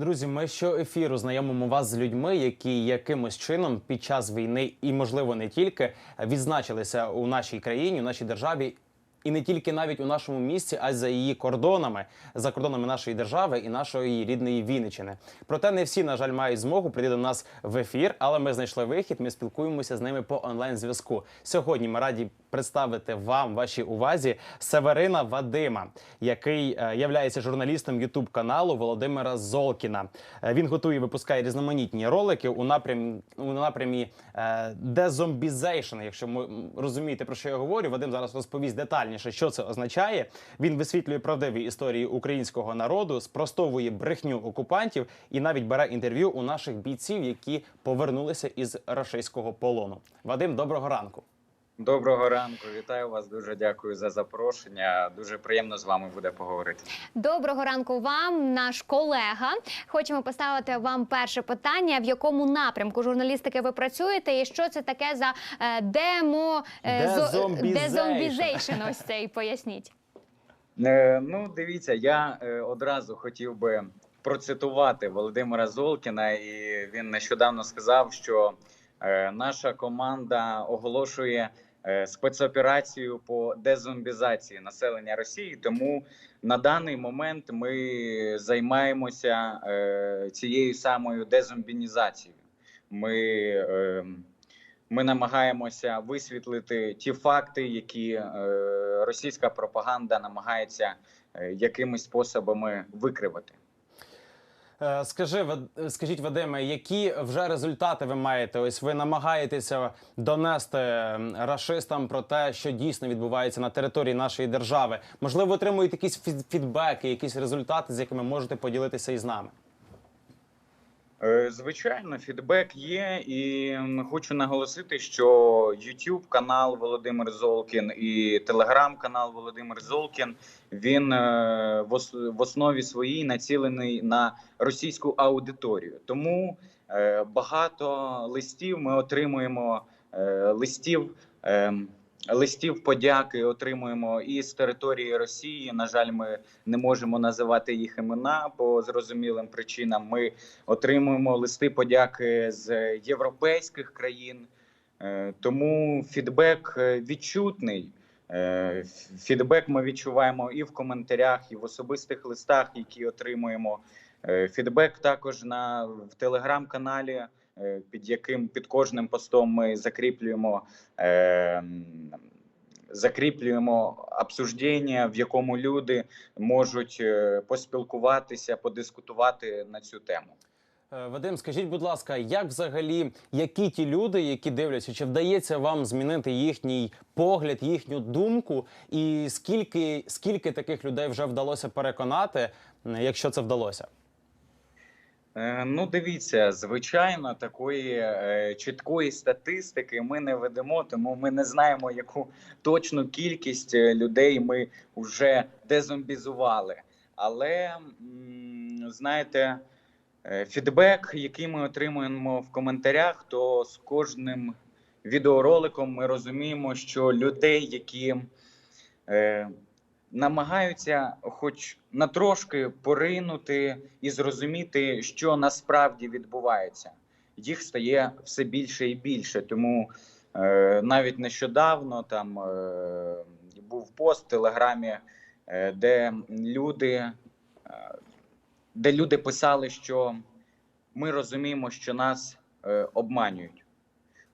Друзі, ми що ефіру знайомимо вас з людьми, які якимось чином під час війни і, можливо, не тільки відзначилися у нашій країні, у нашій державі. І не тільки навіть у нашому місті, а й за її кордонами, за кордонами нашої держави і нашої рідної Вінничини. Проте не всі, на жаль, мають змогу прийти до нас в ефір, але ми знайшли вихід. Ми спілкуємося з ними по онлайн зв'язку. Сьогодні ми раді представити вам вашій увазі Северина Вадима, який е, являється журналістом Ютуб каналу Володимира Золкіна. Е, Він готує і випускає різноманітні ролики у напрямі у напрямі е, дезомбізейшн. Якщо ми розумієте про що я говорю, Вадим зараз розповість детальніше, що це означає. Він висвітлює правдиві історії українського народу, спростовує брехню окупантів і навіть бере інтерв'ю у наших бійців, які повернулися із рашистського полону. Вадим, доброго ранку. Доброго ранку, вітаю вас. Дуже дякую за запрошення. Дуже приємно з вами буде поговорити. Доброго ранку вам, наш колега. Хочемо поставити вам перше питання: в якому напрямку журналістики ви працюєте, і що це таке за е, демо е, Дезомбізейшн. Ось цей поясніть. Е, ну, дивіться, я е, одразу хотів би процитувати Володимира Золкіна, і він нещодавно сказав, що е, наша команда оголошує спецоперацію по дезомбізації населення Росії. Тому на даний момент ми займаємося е, цією самою дезомбінізацією. Ми е, ми намагаємося висвітлити ті факти, які е, російська пропаганда намагається е, якимись способами викривати. Е, Скажи, скажіть, Вадиме, які вже результати ви маєте? Ось ви намагаєтеся донести расистам про те, що дійсно відбувається на території нашої держави. Можливо, отримуєте якісь фід- фідбеки, якісь результати, з якими можете поділитися із нами. Е, Звичайно, фідбек є, і хочу наголосити, що YouTube канал Володимир Золкін і Телеграм канал Володимир Золкін він е, в ос- в основі своїй націлений на російську аудиторію. Тому е, багато листів ми отримуємо листів. Листів подяки отримуємо і з території Росії. На жаль, ми не можемо називати їх імена по зрозумілим причинам. Ми отримуємо листи подяки з європейських країн, Е, тому фідбек е, відчутний. Е, Фідбек ми відчуваємо і в коментарях, і в особистих листах, які отримуємо. Фідбек також на в телеграм-каналі, під яким під кожним постом ми закріплюємо. е, Закріплюємо обсуждення, в якому люди можуть е, поспілкуватися, подискутувати на цю тему. Е, Вадим, скажіть, будь ласка, як взагалі які ті люди, які дивляться, чи вдається вам змінити їхній погляд, їхню думку, і скільки, скільки таких людей вже вдалося переконати, якщо це вдалося? Е, Ну, дивіться, звичайно, такої е, чіткої статистики ми не ведемо, тому ми не знаємо, яку точну кількість е, людей ми вже дезомбізували. Але знаєте, фідбек, який ми отримуємо в коментарях, то з кожним відеороликом ми розуміємо, що людей, які намагаються, хоч на трошки поринути і зрозуміти, що насправді відбувається. Їх стає все більше і більше. Тому е, навіть нещодавно там е, був пост в Телеграмі, е, де люди, е, де люди писали, що ми розуміємо, що нас е, обманюють.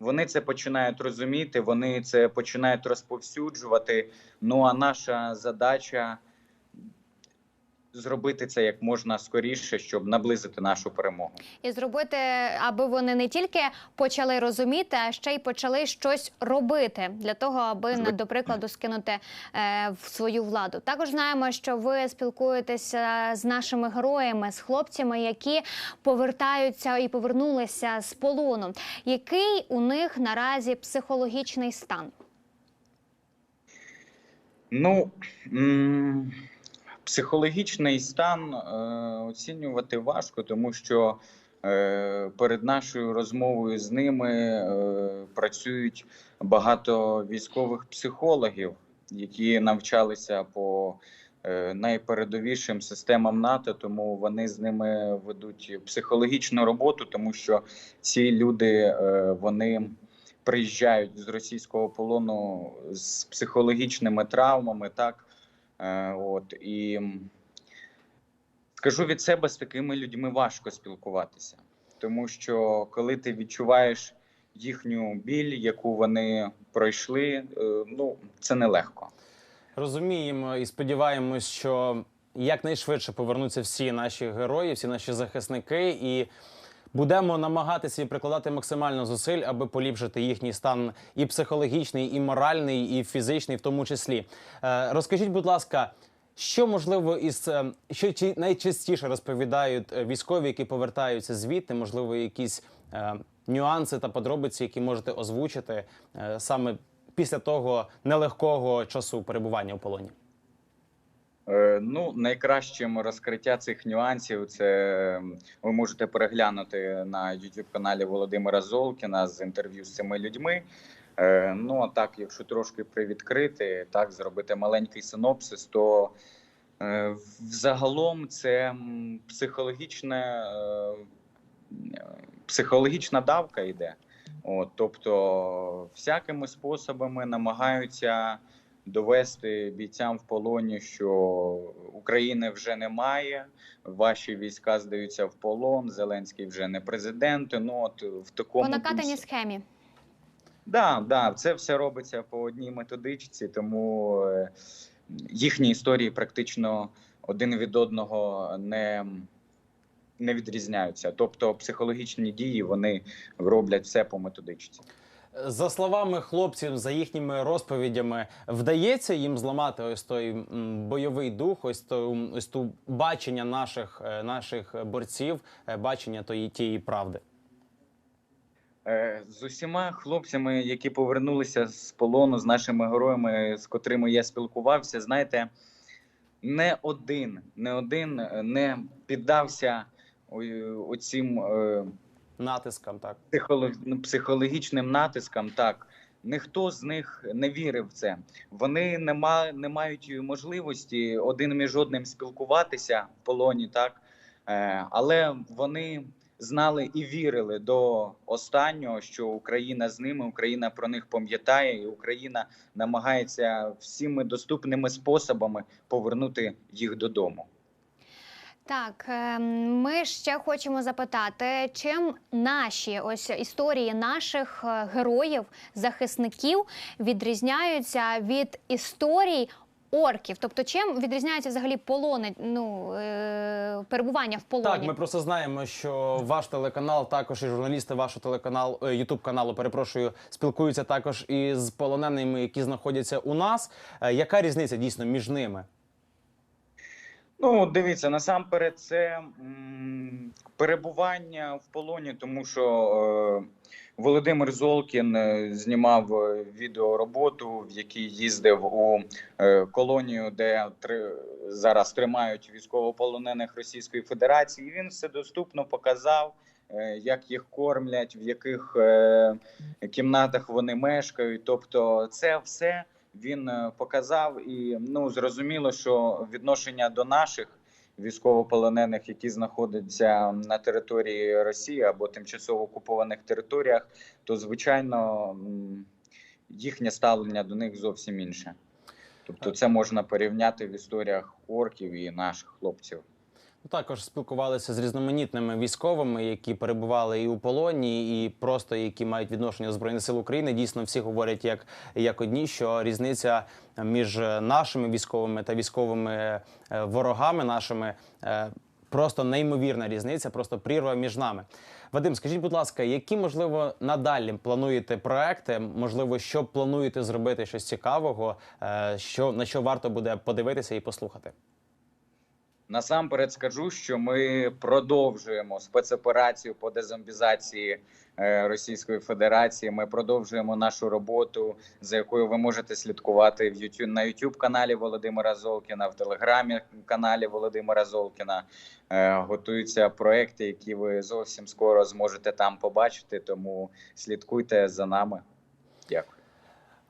Вони це починають розуміти, вони це починають розповсюджувати. Ну а наша задача зробити це як можна скоріше, щоб наблизити нашу перемогу. І зробити, аби вони не тільки почали розуміти, а ще й почали щось робити для того, аби ну, до прикладу скинути е, в свою владу. Також знаємо, що ви спілкуєтеся з нашими героями, з хлопцями, які повертаються і повернулися з полону. Який у них наразі психологічний стан? Ну психологічний стан е, оцінювати важко, тому що е, перед нашою розмовою з ними е, працюють багато військових психологів, які навчалися по е, найпередовішим системам НАТО, тому вони з ними ведуть психологічну роботу, тому що ці люди е, вони приїжджають з російського полону з психологічними травмами, так от і скажу від себе, з такими людьми важко спілкуватися, тому що коли ти відчуваєш їхню біль, яку вони пройшли, е, ну це нелегко. Розуміємо і сподіваємось, що якнайшвидше повернуться всі наші герої, всі наші захисники, і будемо намагатися і прикладати максимально зусиль, аби поліпшити їхній стан і психологічний, і моральний, і фізичний, в тому числі. Е, Розкажіть, будь ласка. Що можливо із е, що чи найчастіше розповідають е, військові, які повертаються звідти? Можливо, якісь е, нюанси та подробиці, які можете озвучити е, саме після того нелегкого часу перебування у полоні? Е, Ну, найкращим розкриття цих нюансів це ви можете переглянути на youtube каналі Володимира Золкіна з інтерв'ю з цими людьми. Е, Ну а так, якщо трошки привідкрити, так зробити маленький синопсис, то е, взагалом це психологічне, психологічна давка йде. От, тобто, всякими способами намагаються довести бійцям в полоні, що України вже немає, ваші війська здаються в полон, Зеленський вже не президент. Ну от в такому По накатаній схемі. Да, да, це все робиться по одній методичці, тому е, їхні історії практично один від одного не, не відрізняються. Тобто психологічні дії вони роблять все по методичці. За словами хлопців, за їхніми розповідями, вдається їм зламати ось той бойовий дух, ось ту, ось ту бачення наших, е, наших борців, е, бачення тої тієї правди. Е, З усіма хлопцями, які повернулися з полону, з нашими героями, з котрими я спілкувався, знаєте, не один, не один не піддався оцім Натискам, так. психолог, психологічним натискам. Так ніхто з них не вірив в це. Вони не, ма, не мають можливості один між одним спілкуватися в полоні, так е, але вони знали і вірили до останнього, що Україна з ними, Україна про них пам'ятає, і Україна намагається всіми доступними способами повернути їх додому. Так, ем, ми ще хочемо запитати, чим наші ось історії наших е, героїв, захисників відрізняються від історій орків? Тобто, чим відрізняються взагалі полони, ну е, перебування в полоні? Так, ми просто знаємо, що ваш телеканал, також і журналісти вашого телеканалу Ютуб каналу, перепрошую, спілкуються також із полоненими, які знаходяться у нас. Е, Яка різниця дійсно між ними? Ну, дивіться, насамперед, це перебування в полоні, тому що е, Володимир Золкін е, знімав е, відеороботу, в якій їздив у е, колонію, де три, зараз тримають військовополонених Російської Федерації. І він все доступно показав, е, як їх кормлять, в яких е, кімнатах вони мешкають. Тобто, це все він е, показав, і ну зрозуміло, що відношення до наших військовополонених, які знаходяться на території Росії або тимчасово окупованих територіях, то звичайно їхнє ставлення до них зовсім інше. Тобто, це можна порівняти в історіях орків і наших хлопців. Ну, Також спілкувалися з різноманітними військовими, які перебували і у полоні, і просто які мають відношення до збройних сил України. Дійсно, всі говорять як, як одні, що різниця між нашими військовими та військовими е, ворогами нашими е, просто неймовірна різниця, просто прірва між нами. Вадим, скажіть, будь ласка, які можливо надалі плануєте проекти? Можливо, що плануєте зробити щось цікавого, е, що на що варто буде подивитися і послухати? Насамперед скажу, що ми продовжуємо спецоперацію по дезомбізації е, Російської Федерації. Ми продовжуємо нашу роботу, за якою ви можете слідкувати в YouTube, на youtube каналі Володимира Золкіна, в телеграмі каналі Володимира Золкіна. Е, Готуються проекти, які ви зовсім скоро зможете там побачити. Тому слідкуйте за нами. Дякую.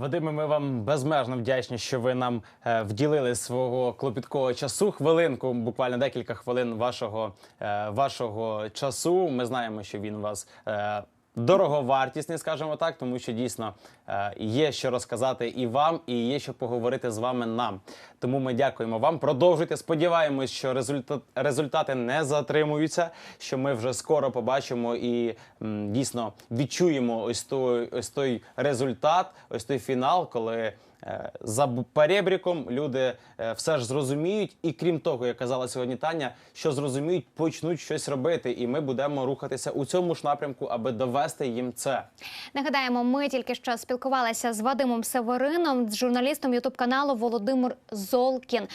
Вадиме, ми вам безмежно вдячні, що ви нам е, вділили свого клопіткого часу. Хвилинку, буквально декілька хвилин вашого, е, вашого часу. Ми знаємо, що він вас. Е, Дороговартісний, скажімо так, тому що дійсно е, є що розказати і вам, і є що поговорити з вами нам. Тому ми дякуємо вам. Продовжуйте. Сподіваємось, що результат, результати не затримуються. Що ми вже скоро побачимо і м, дійсно відчуємо ось той, ось той результат, ось той фінал, коли. Е, За перебріком люди е, все ж зрозуміють, і крім того, як казала сьогодні Таня, що зрозуміють, почнуть щось робити, і ми будемо рухатися у цьому ж напрямку, аби довести їм це. Нагадаємо, ми тільки що спілкувалися з Вадимом Северином, з журналістом Ютуб каналу Володимир Золкін.